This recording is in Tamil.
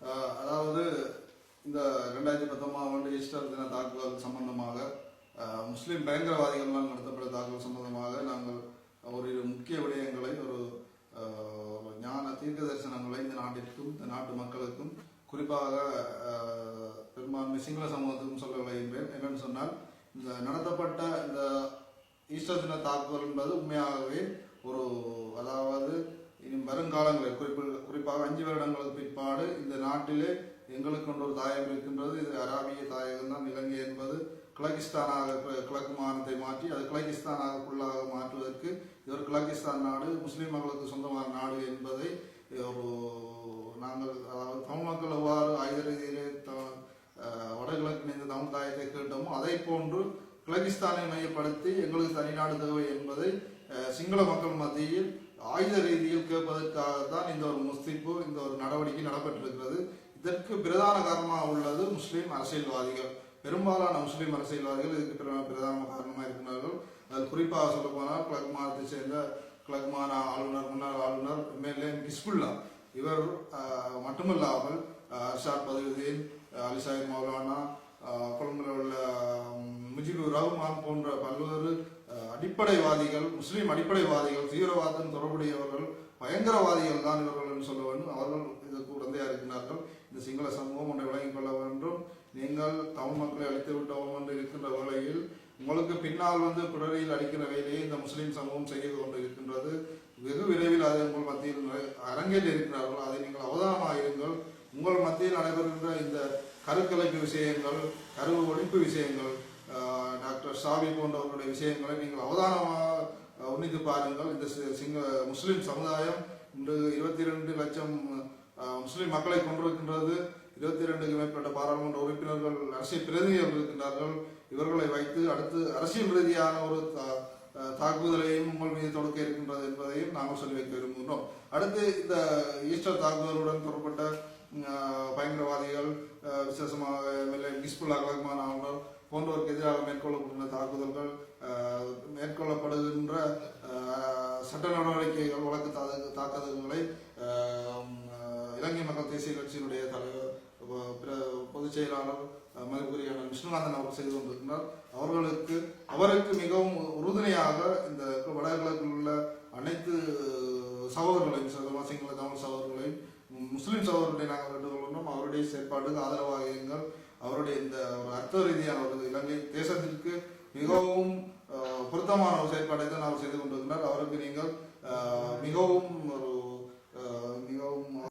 அதாவது இந்த ரெண்டாயிரத்தி பத்தொன்பதாம் ஆண்டு ஈஸ்டர் தின தாக்குதல் சம்பந்தமாக முஸ்லீம் பயங்கரவாதிகள்லாம் பயங்கரவாதிகளால் நடத்தப்பட்ட தாக்குதல் சம்பந்தமாக நாங்கள் ஒரு முக்கிய விடயங்களை ஒரு ஞான தீர்க்க தரிசனங்களை இந்த நாட்டிற்கும் இந்த நாட்டு மக்களுக்கும் குறிப்பாக பெரும்பான்மை சிங்கள சமூகத்துக்கும் சொல்ல விளைகின்றேன் என்னன்னு சொன்னால் இந்த நடத்தப்பட்ட இந்த ஈஸ்டர் தின தாக்குதல் என்பது உண்மையாகவே ஒரு அதாவது இனி வருங்காலங்களில் குறிப்பிட்ட குறிப்பாக அஞ்சு வருடங்களுக்கு பிற்பாடு இந்த நாட்டிலே எங்களுக்கு கொண்ட ஒரு தாயகம் இருக்கின்றது. இது அராபிய தாயகம் தான் இலங்கை என்பது கிழக்கிஸ்தானாக கிழக்கு மாநிலத்தை மாற்றி அது கிழக்கிஸ்தானாக ஃபுல்லாக மாற்றுவதற்கு இது ஒரு கிழக்கிஸ்தான் நாடு. முஸ்லீம் மக்களுக்கு சொந்தமான நாடு என்பதை ஒரு நாங்கள் அதாவது தமிழ் மக்கள் எவ்வாறு ஆயுத ரீதியிலே த- வடகிழக்கு இணைந்த தமிழ் தாயத்தை கேட்டோமோ அதை போன்று கிழக்கிஸ்தானை மையப்படுத்தி எங்களுக்கு தனிநாடு தேவை என்பதை சிங்கள மக்கள் மத்தியில் ஆயுத ரீதியில் கேட்பதற்காக தான் இந்த ஒரு முஸ்திப்பு இந்த ஒரு நடவடிக்கை நடைபெற்றிருக்கிறது. இதற்கு பிரதான காரணமாக உள்ளது முஸ்லீம் அரசியல்வாதிகள். பெரும்பாலான முஸ்லீம் அரசியல்வாதிகள் இதுக்கு பிரதான காரணமாக இருக்கிறார்கள் அதில் குறிப்பாக சொல்ல போனால் கிழக்கு மாநிலத்தை சேர்ந்த கிழக்கு மாநில ஆளுநர் முன்னாள் ஆளுநர் எம்எல்ஏ கிஸ்புல்லா. இவர் மட்டுமல்லாமல் அர்ஷாத் பதவிதீன் அலி மௌலானா கொழும்புல உள்ள உம், முஜிபுர் ரஹ்மான் போன்ற பல்வேறு அடிப்படைவாதிகள் முஸ்லீம் அடிப்படைவாதிகள் தீவிரவாதம் தொடர்புடையவர்கள் பயங்கரவாதிகள் தான் இவர்கள் என்று சொல்ல வேண்டும். அவர்கள் இதற்கு உடந்தையாக இருக்கிறார்கள். இந்த சிங்கள சமூகம் ஒன்றை விளங்கிக் கொள்ள வேண்டும். நீங்கள் தமிழ் மக்களை அழித்து விட்டோம் என்று இருக்கின்ற வேளையில் உங்களுக்கு பின்னால் வந்து பிறரியில் அடிக்கிற வேலையை இந்த முஸ்லீம் சமூகம் செய்து கொண்டு இருக்கின்றது. வெகு விரைவில் அதை உங்கள் மத்தியில் நிறை- இருக்கிறார்கள். அதை நீங்கள் அவதானமாக இருங்கள். உங்கள் மத்தியில் நடைபெறுகின்ற இந்த கருக்கலைப்பு விஷயங்கள் கரு ஒழிப்பு விஷயங்கள் டாக்டர் ஷாவி போன்றவர்களுடைய விஷயங்களை நீங்கள் அவதானமாக உன்னித்து பாருங்கள். இந்த சிங்க முஸ்லீம் சமுதாயம் இன்று இருபத்தி ரெண்டு லட்சம் முஸ்லீம் மக்களை கொண்டிருக்கின்றது. இருபத்தி ரெண்டுக்கு மேற்பட்ட பாராளுமன்ற உறுப்பினர்கள் அரசியல் பிரதிநிதிகள் இருக்கின்றார்கள். இவர்களை வைத்து அடுத்து அரசியல் ரீதியான ஒரு தா- தாக்குதலையும் உங்கள் மீது தொடுக்க இருக்கின்றது என்பதையும் நாங்கள் சொல்லி வைக்க விரும்புகின்றோம். அடுத்து இந்த ஈஸ்டர் தாக்குதலுடன் தொடர்பட்ட பயங்கரவாதிகள் விசேஷமாக எம்எல்ஏ கிஸ்புல்லா கலகமான ஆளுநர் தாக்குதல்கள் மேற்கொள்ளப்படுகின்ற சட்ட நடவடிக்கைகள் வழக்கு தாக்குதல்களை இலங்கை மக்கள் தேசிய கட்சியினுடைய தலைவர் பொதுச் செயலாளர் மதிப்புரியான விஷ்ணுநாதன் விஷ்ணுகாந்தன் அவர் செய்து கொண்டிருக்கிறார். அவர்களுக்கு அவருக்கு மிகவும் உறுதுணையாக இந்த வடகிழக்கில் உள்ள அனைத்து சகோதரர்களையும் சகோதரமா சிங்கள தமிழ் சகோதரர்களையும் முஸ்லிம் சகோதரர்களை நாங்கள் வேண்டுகொள்கின்றோம் அவருடைய செயற்பாட்டுக்கு ஆதரவாக இருங்கள் அவருடைய இந்த ஒரு அர்த்த ரீதியான ஒரு இலங்கை தேசத்திற்கு மிகவும் பொருத்தமான ஒரு செயற்பாட்டை தான் அவர் செய்து கொண்டிருக்கிறார். அவருக்கு நீங்கள் மிகவும் ஒரு மிகவும்